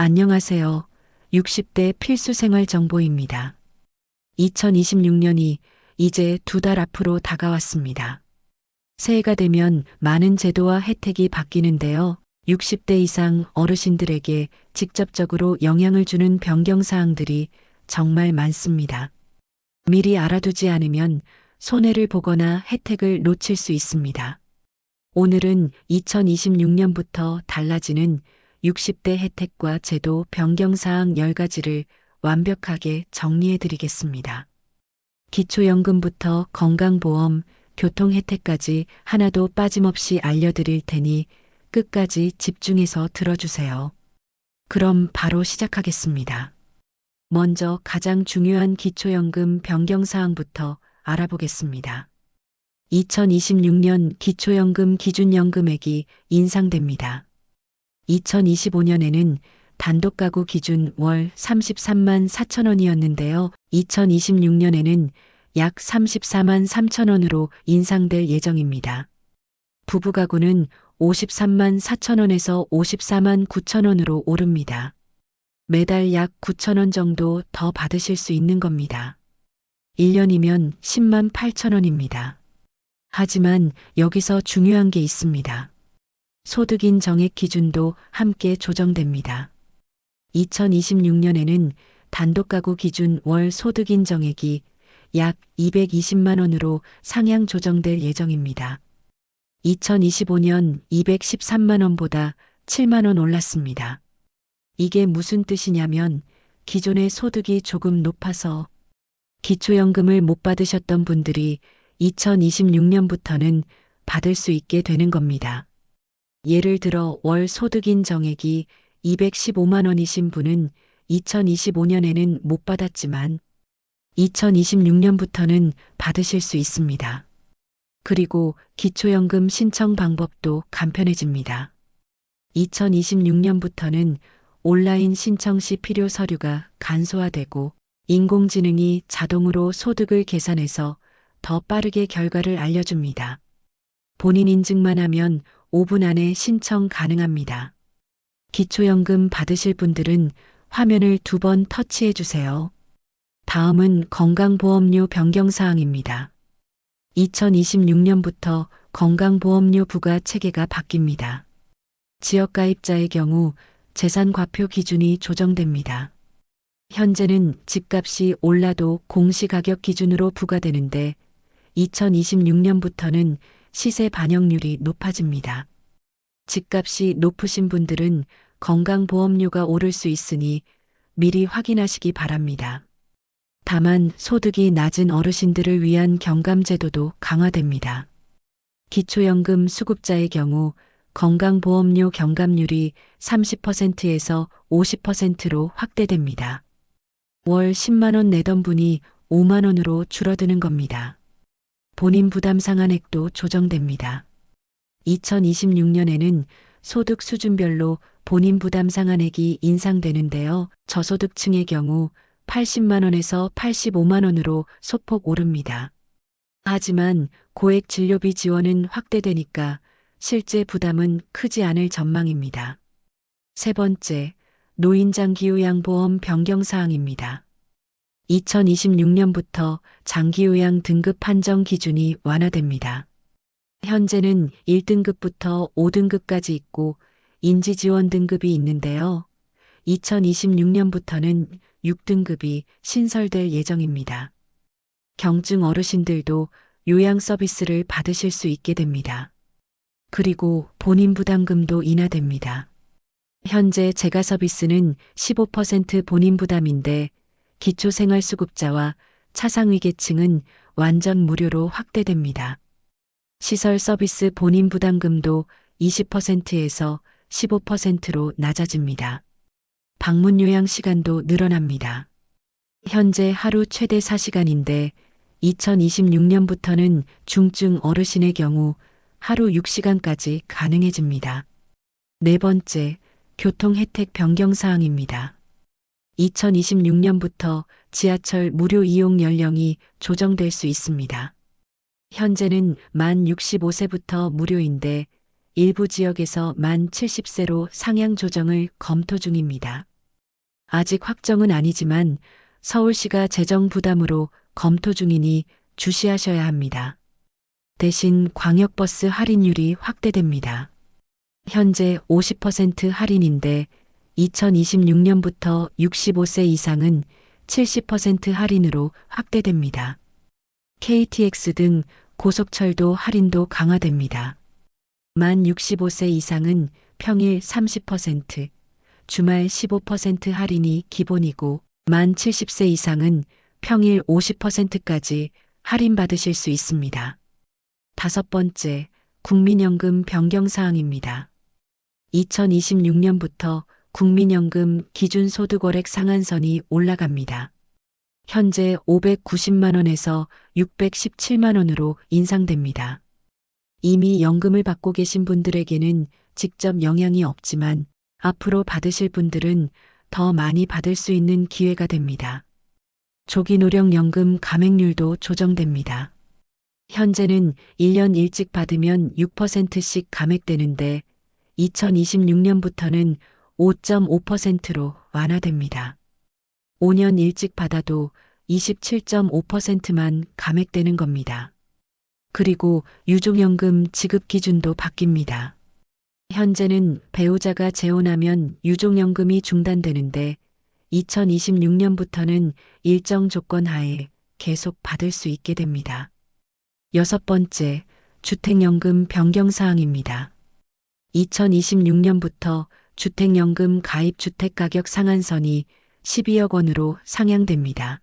안녕하세요. 60대 필수 생활 정보입니다. 2026년이 이제 두 달 앞으로 다가왔습니다. 새해가 되면 많은 제도와 혜택이 바뀌는데요. 60대 이상 어르신들에게 직접적으로 영향을 주는 변경 사항들이 정말 많습니다. 미리 알아두지 않으면 손해를 보거나 혜택을 놓칠 수 있습니다. 오늘은 2026년부터 달라지는 60대 혜택과 제도 변경 사항 10가지를 완벽하게 정리해 드리겠습니다. 기초연금부터 건강보험, 교통 혜택까지 하나도 빠짐없이 알려드릴 테니 끝까지 집중해서 들어주세요. 그럼 바로 시작하겠습니다. 먼저 가장 중요한 기초연금 변경 사항부터 알아보겠습니다. 2026년 기초연금 기준연금액이 인상됩니다. 2025년에는 단독 가구 기준 월 33만 4천 원이었는데요. 2026년에는 약 34만 3천 원으로 인상될 예정입니다. 부부 가구는 53만 4천 원에서 54만 9천 원으로 오릅니다. 매달 약 9천 원 정도 더 받으실 수 있는 겁니다. 1년이면 10만 8천 원입니다. 하지만 여기서 중요한 게 있습니다. 소득인 정액 기준도 함께 조정됩니다. 2026년에는 단독가구 기준 월 소득인 정액이 약 220만 원으로 상향 조정될 예정입니다. 2025년 213만 원보다 7만 원 올랐습니다. 이게 무슨 뜻이냐면 기존의 소득이 조금 높아서 기초연금을 못 받으셨던 분들이 2026년부터는 받을 수 있게 되는 겁니다. 예를 들어 월 소득인 정액이 215만 원이신 분은 2025년에는 못 받았지만 2026년부터는 받으실 수 있습니다. 그리고 기초연금 신청 방법도 간편해집니다. 2026년부터는 온라인 신청 시 필요 서류가 간소화되고 인공지능이 자동으로 소득을 계산해서 더 빠르게 결과를 알려줍니다. 본인 인증만 하면 5분 안에 신청 가능합니다. 기초연금 받으실 분들은 화면을 두 번 터치해 주세요. 다음은 건강보험료 변경 사항입니다. 2026년부터 건강보험료 부과 체계가 바뀝니다. 지역가입자의 경우 재산 과표 기준이 조정됩니다. 현재는 집값이 올라도 공시가격 기준으로 부과되는데 2026년부터는 시세 반영률이 높아집니다. 집값이 높으신 분들은 건강보험료가 오를 수 있으니 미리 확인하시기 바랍니다. 다만 소득이 낮은 어르신들을 위한 경감제도도 강화됩니다. 기초연금 수급자의 경우 건강보험료 경감률이 30%에서 50%로 확대됩니다. 월 10만원 내던 분이 5만원으로 줄어드는 겁니다. 본인 부담 상한액도 조정됩니다. 2026년에는 소득 수준별로 본인 부담 상한액이 인상되는데요. 저소득층의 경우 80만원에서 85만원으로 소폭 오릅니다. 하지만 고액 진료비 지원은 확대되니까 실제 부담은 크지 않을 전망입니다. 세 번째, 노인장기요양보험 변경 사항입니다. 2026년부터 장기요양 등급 판정 기준이 완화됩니다. 현재는 1등급부터 5등급까지 있고 인지지원 등급이 있는데요. 2026년부터는 6등급이 신설될 예정입니다. 경증 어르신들도 요양 서비스를 받으실 수 있게 됩니다. 그리고 본인 부담금도 인하됩니다. 현재 재가 서비스는 15% 본인 부담인데 기초생활수급자와 차상위계층은 완전 무료로 확대됩니다. 시설 서비스 본인 부담금도 20%에서 15%로 낮아집니다. 방문 요양 시간도 늘어납니다. 현재 하루 최대 4시간인데 2026년부터는 중증 어르신의 경우 하루 6시간까지 가능해집니다. 네 번째, 교통 혜택 변경 사항입니다. 2026년부터 지하철 무료 이용 연령이 조정될 수 있습니다. 현재는 만 65세부터 무료인데 일부 지역에서 만 70세로 상향 조정을 검토 중입니다. 아직 확정은 아니지만 서울시가 재정 부담으로 검토 중이니 주시하셔야 합니다. 대신 광역버스 할인율이 확대됩니다. 현재 50% 할인인데 2026년부터 65세 이상은 70% 할인으로 확대됩니다. KTX 등 고속철도 할인도 강화됩니다. 만 65세 이상은 평일 30%, 주말 15% 할인이 기본이고 만 70세 이상은 평일 50%까지 할인받으실 수 있습니다. 다섯 번째, 국민연금 변경사항입니다. 2026년부터 국민연금 기준 소득월액 상한선이 올라갑니다. 현재 590만원에서 617만원으로 인상됩니다. 이미 연금을 받고 계신 분들에게는 직접 영향이 없지만 앞으로 받으실 분들은 더 많이 받을 수 있는 기회가 됩니다. 조기 노령연금 감액률도 조정됩니다. 현재는 1년 일찍 받으면 6%씩 감액되는데 2026년부터는 5.5%로 완화됩니다. 5년 일찍 받아도 27.5%만 감액되는 겁니다. 그리고 유종연금 지급 기준도 바뀝니다. 현재는 배우자가 재혼하면 유종연금이 중단되는데 2026년부터는 일정 조건 하에 계속 받을 수 있게 됩니다. 여섯 번째, 주택연금 변경사항입니다. 2026년부터 주택연금 가입 주택가격 상한선이 12억 원으로 상향됩니다.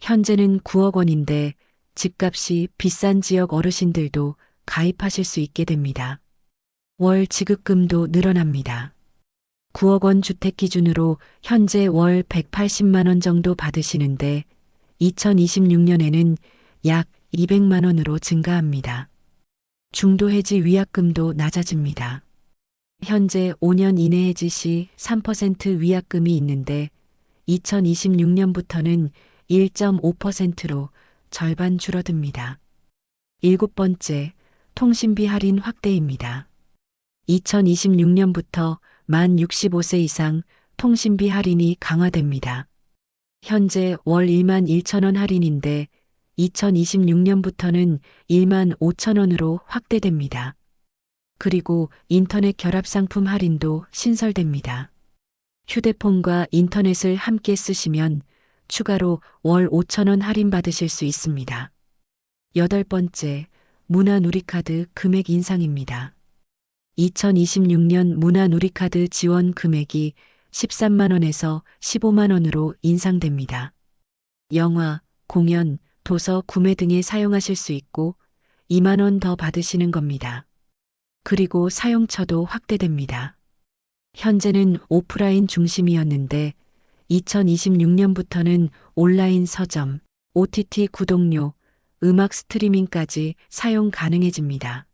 현재는 9억 원인데 집값이 비싼 지역 어르신들도 가입하실 수 있게 됩니다. 월 지급금도 늘어납니다. 9억 원 주택 기준으로 현재 월 180만 원 정도 받으시는데 2026년에는 약 200만 원으로 증가합니다. 중도 해지 위약금도 낮아집니다. 현재 5년 이내 해지 시 3% 위약금이 있는데 2026년부터는 1.5%로 절반 줄어듭니다. 일곱 번째, 통신비 할인 확대입니다. 2026년부터 만 65세 이상 통신비 할인이 강화됩니다. 현재 월 1만 1천원 할인인데 2026년부터는 1만 5천원으로 확대됩니다. 그리고 인터넷 결합 상품 할인도 신설됩니다. 휴대폰과 인터넷을 함께 쓰시면 추가로 월 5천원 할인 받으실 수 있습니다. 여덟 번째, 문화누리카드 금액 인상입니다. 2026년 문화누리카드 지원 금액이 13만원에서 15만원으로 인상됩니다. 영화, 공연, 도서 구매 등에 사용하실 수 있고 2만원 더 받으시는 겁니다. 그리고 사용처도 확대됩니다. 현재는 오프라인 중심이었는데 2026년부터는 온라인 서점, OTT 구독료, 음악 스트리밍까지 사용 가능해집니다.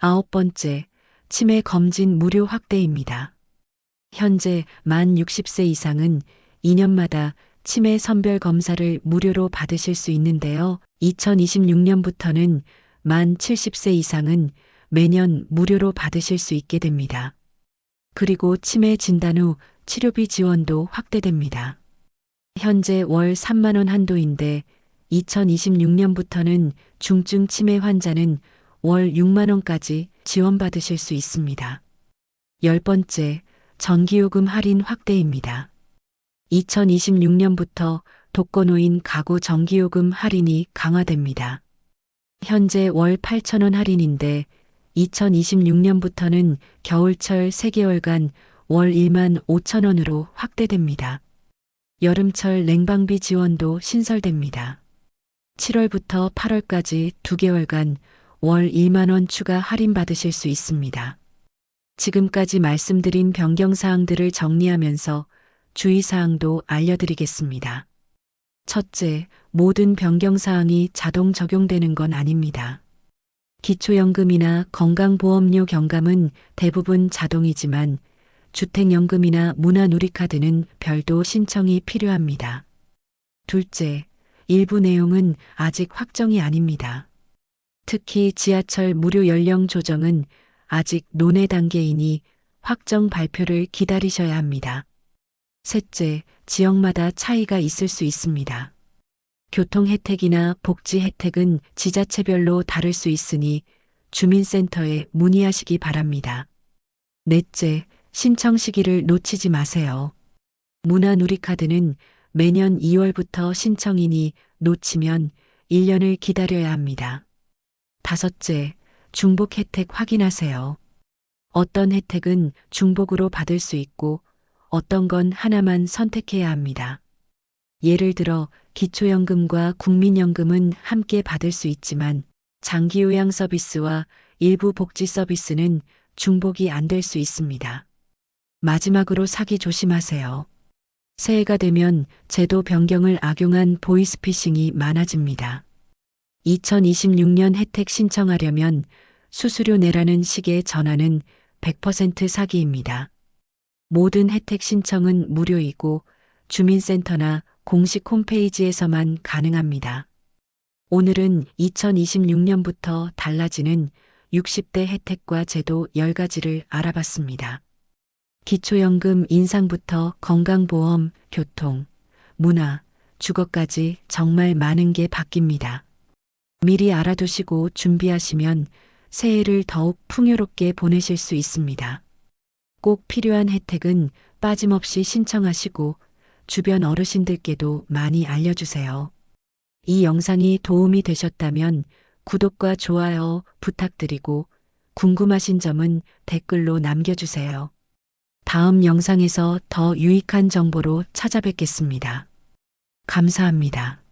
아홉 번째, 치매 검진 무료 확대입니다. 현재 만 60세 이상은 2년마다 치매 선별 검사를 무료로 받으실 수 있는데요. 2026년부터는 만 70세 이상은 매년 무료로 받으실 수 있게 됩니다. 그리고 치매 진단 후 치료비 지원도 확대됩니다. 현재 월 3만원 한도인데 2026년부터는 중증 치매 환자는 월 6만원까지 지원받으실 수 있습니다. 열 번째, 전기요금 할인 확대입니다. 2026년부터 독거노인 가구 전기요금 할인이 강화됩니다. 현재 월 8천원 할인인데 2026년부터는 겨울철 3개월간 월 1만 5천 원으로 확대됩니다. 여름철 냉방비 지원도 신설됩니다. 7월부터 8월까지 2개월간 월 1만 원 추가 할인 받으실 수 있습니다. 지금까지 말씀드린 변경 사항들을 정리하면서 주의 사항도 알려드리겠습니다. 첫째, 모든 변경 사항이 자동 적용되는 건 아닙니다. 기초연금이나 건강보험료 경감은 대부분 자동이지만 주택연금이나 문화누리카드는 별도 신청이 필요합니다. 둘째, 일부 내용은 아직 확정이 아닙니다. 특히 지하철 무료 연령 조정은 아직 논의 단계이니 확정 발표를 기다리셔야 합니다. 셋째, 지역마다 차이가 있을 수 있습니다. 교통 혜택이나 복지 혜택은 지자체별로 다를 수 있으니 주민센터에 문의하시기 바랍니다. 넷째, 신청 시기를 놓치지 마세요. 문화누리카드는 매년 2월부터 신청이니 놓치면 1년을 기다려야 합니다. 다섯째, 중복 혜택 확인하세요. 어떤 혜택은 중복으로 받을 수 있고 어떤 건 하나만 선택해야 합니다. 예를 들어 기초연금과 국민연금은 함께 받을 수 있지만 장기요양 서비스와 일부 복지 서비스는 중복이 안 될 수 있습니다. 마지막으로 사기 조심하세요. 새해가 되면 제도 변경을 악용한 보이스피싱이 많아집니다. 2026년 혜택 신청하려면 수수료 내라는 식의 전화는 100% 사기입니다. 모든 혜택 신청은 무료이고 주민센터나 공식 홈페이지에서만 가능합니다. 오늘은 2026년부터 달라지는 60대 혜택과 제도 10가지를 알아봤습니다. 기초연금 인상부터 건강보험, 교통, 문화, 주거까지 정말 많은 게 바뀝니다. 미리 알아두시고 준비하시면 새해를 더욱 풍요롭게 보내실 수 있습니다. 꼭 필요한 혜택은 빠짐없이 신청하시고 주변 어르신들께도 많이 알려주세요. 이 영상이 도움이 되셨다면 구독과 좋아요 부탁드리고 궁금하신 점은 댓글로 남겨주세요. 다음 영상에서 더 유익한 정보로 찾아뵙겠습니다. 감사합니다.